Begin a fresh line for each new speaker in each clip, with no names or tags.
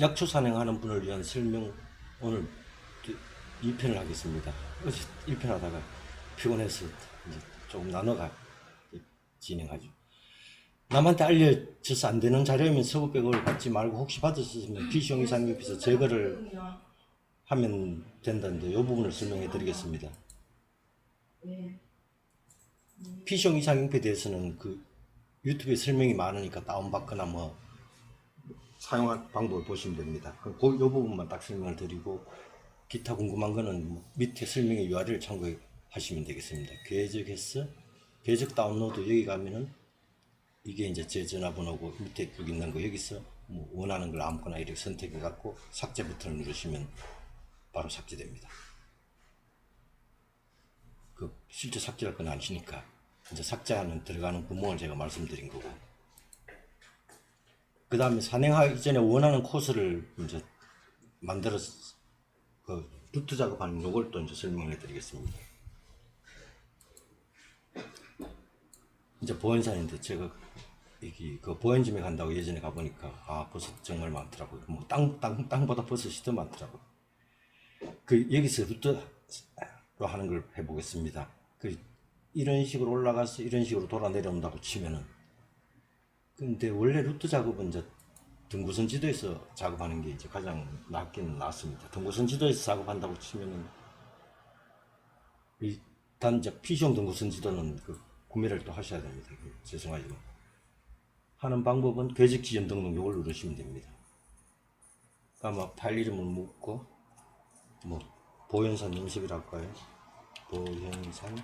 약초 산행하는 분을 위한 설명 오늘 2편을 하겠습니다. 어제 1편 하다가 피곤해서 이제 조금 나눠가 진행하죠. 남한테 알려져서 안 되는 자료이면 서구백을 받지 말고 혹시 받았으면 비시용 이상 옆에서 제거를 하면 된다는데 이 부분을 설명해 드리겠습니다. 피시용 이상용표에 대해서는 그 유튜브에 설명이 많으니까 다운받거나 뭐 사용할 방법을 보시면 됩니다. 그이 부분만 딱 설명을 드리고 기타 궁금한 거는 뭐 밑에 설명의 URL을 참고하시면 되겠습니다. 궤적해서 궤적 다운로드 여기 가면은 이게 이제 제 전화번호고 밑에 여기 있는 거 여기서 뭐 원하는 걸 아무거나 이렇게 선택해 갖고 삭제 버튼을 누르시면 바로 삭제됩니다. 그 실제 삭제할 건 아니시니까 이제 삭제하는 들어가는 구멍을 제가 말씀드린 거고 그 다음에 산행하기 전에 원하는 코스를 이제 만들어서 그 루트 작업하는 요걸 또 이제 설명해 드리겠습니다. 이제 보현산인데 제가 여기 그 보현짐에 간다고 예전에 가보니까 아 버섯 정말 많더라고요. 뭐 땅 땅 땅 보다 버섯이 더 많더라고요. 그 여기서 루트로 하는 걸 해보겠습니다. 그 이런 식으로 올라가서 이런 식으로 돌아 내려온다고 치면은 근데 원래 루트 작업은 이제 등구선 지도에서 작업하는 게 이제 가장 낫긴 낫습니다. 등구선 지도에서 작업한다고 치면은 일단 이제 피시용 등구선 지도는 그 구매를 또 하셔야 됩니다. 그 죄송하지만 하는 방법은 괴적 지점 등록 요걸 누르시면 됩니다. 아마 파일 이름을 묻고 뭐 보현산 연습이랄 까요 보현산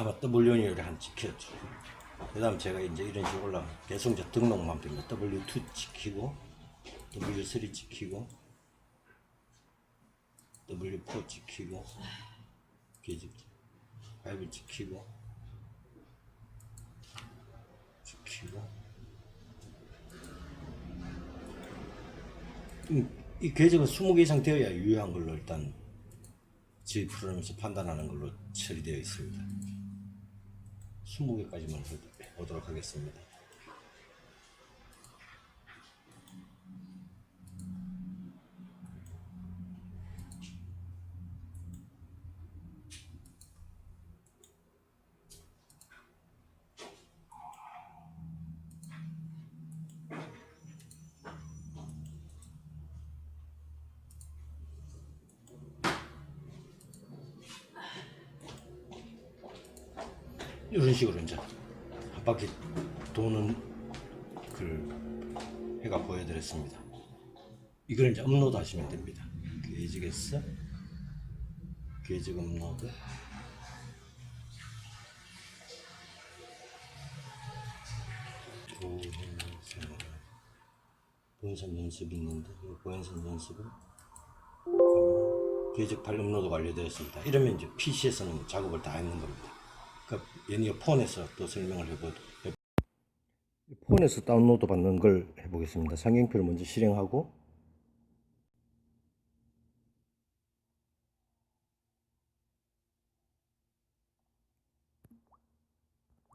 아마 W를 한 지켰죠. 그 다음 제가 이제 이런 식으로 올라 이제 등록만 됩니다. W2 지키고, W3 지키고, W4 지키고, 계집 5 지키고, 지키고. 음, 이 궤적은 20개 이상 되어야 유효한 걸로 일단 G 프로그램에서 판단하는 걸로 처리되어 있습니다. 20개까지만 보도록 하겠습니다. 이런 식으로 이제 한 바퀴 도는 그 해가 보여드렸습니다. 이걸 이제 업로드 하시면 됩니다. 계직에서 계직 업로드 보현산 연습이 있는데 이 보현산 연습은 파일 업로드가 완료되었습니다. 이러면 이제 PC에서는 작업을 다 했는 겁니다. 그 연이어 폰에서 또 설명을 해보 폰에서 다운로드 받는 걸 해보겠습니다. 상경표를 먼저 실행하고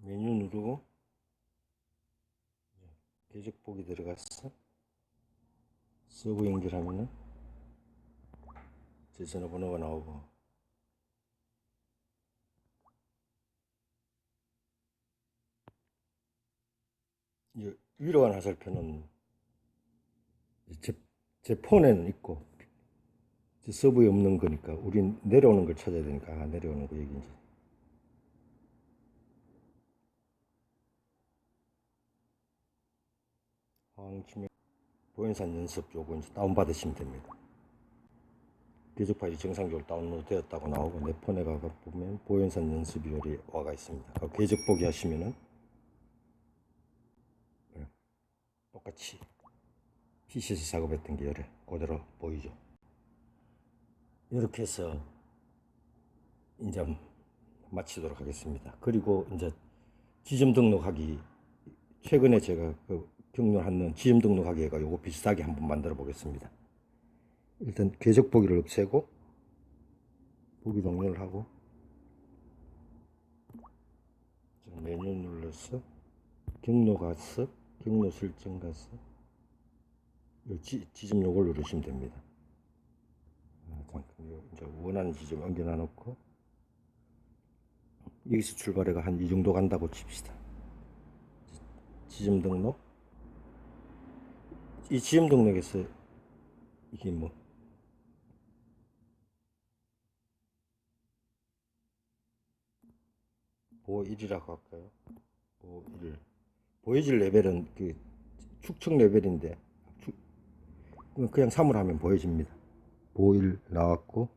메뉴 누르고 계적 보기 들어갔어. 서브 연결하면은 제 전화번호가 나오고 위로한 화살표는 제, 제 폰에는 있고 제 서버에 없는 거니까 우린 내려오는 걸 찾아야 되니까 아, 내려오는 거 이제 황치명 보현산 연습 이제 다운받으시면 됩니다. 계적 파일이 정상적으로 다운로드 되었다고 나오고 내 폰에 가서 보면 보현산 연습이 여기 와가 있습니다. 그 계적 보기 하시면은 똑같이 PC에서 작업했던 게 이래 그대로 보이죠. 이렇게 해서 이제 마치도록 하겠습니다. 그리고 이제 지점 등록하기 최근에 제가 그 경로하는 지점 등록하기가 요거 비슷하게 한번 만들어 보겠습니다. 일단 궤적 보기를 없애고 보기 종료를 하고 메뉴 눌러서 경로 가서 경로 설정 가서 요 지, 지점 요걸 누르시면 됩니다. 아, 잠깐 요 이제 원하는 지점 옮겨놔 놓고 여기서 출발해가 한 이 정도 간다고 칩시다. 지- 지점 등록 이 지점 등록에서 이게 뭐 보호 1이라고 할까요? 보호 1. 보여질 레벨은 그 축척 레벨인데 축- 그냥 3을 하면 보여집니다. 1 나왔고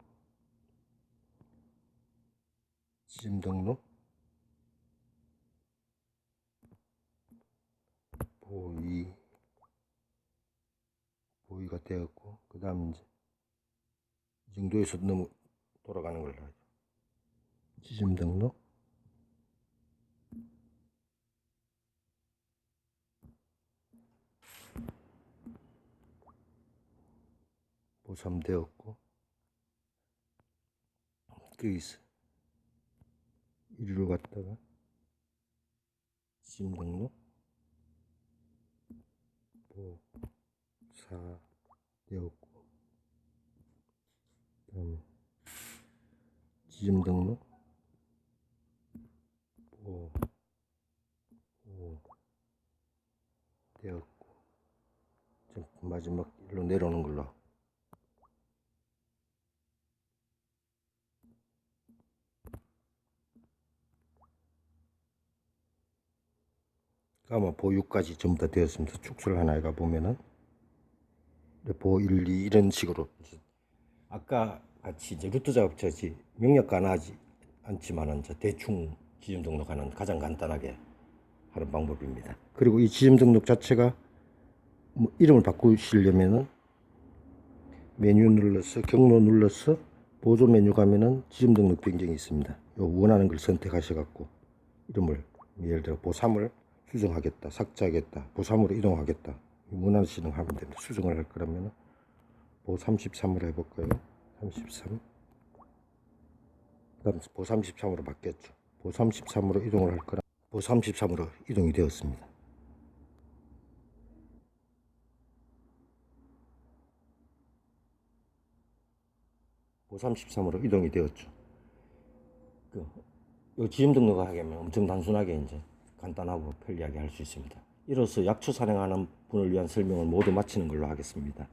지점 등록 보호 2 보호 2가 되었고 그 다음 이제 이 정도에서 너무 돌아가는 걸로 하죠. 지점 등록 보삼 되었고 거기서 이리로 갔다가 심 등록? 보사 되었고 그다음 지점 등록? 보 오, 되었고 좀 마지막 일로 내려오는 걸로 하고. 아마 보유까지 전부 다 되었습니다. 축소를 하나 해가 보면은 보 1, 2 이런 식으로 아까 같이 이제 루트 작업처지 명령가 안 하지 않지만은 이제 대충 지점 등록하는 가장 간단하게 하는 방법입니다. 그리고 이 지점 등록 자체가 뭐 이름을 바꾸시려면은 메뉴 눌러서 경로 눌러서 보조 메뉴 가면은 지점 등록 변경이 있습니다. 요 원하는 걸 선택하셔 갖고 이름을 예를 들어 보삼을 수정하겠다, 삭제하겠다, 보삼으로 이동하겠다. 원하시는 거 하면 됩니다. 수정을 할 거라면 보 33으로 해볼까요? 33. 그 다음 보 33으로 바뀌었죠. 보 33으로 이동을 할 거라. 보 33으로 이동이 되었습니다. 보 33으로 이동이 되었죠. 그, 요 지점 등록을 하게 하면 엄청 단순하게 이제 간단하고 편리하게 할 수 있습니다. 이로써 약초 산행하는 분을 위한 설명을 모두 마치는 걸로 하겠습니다.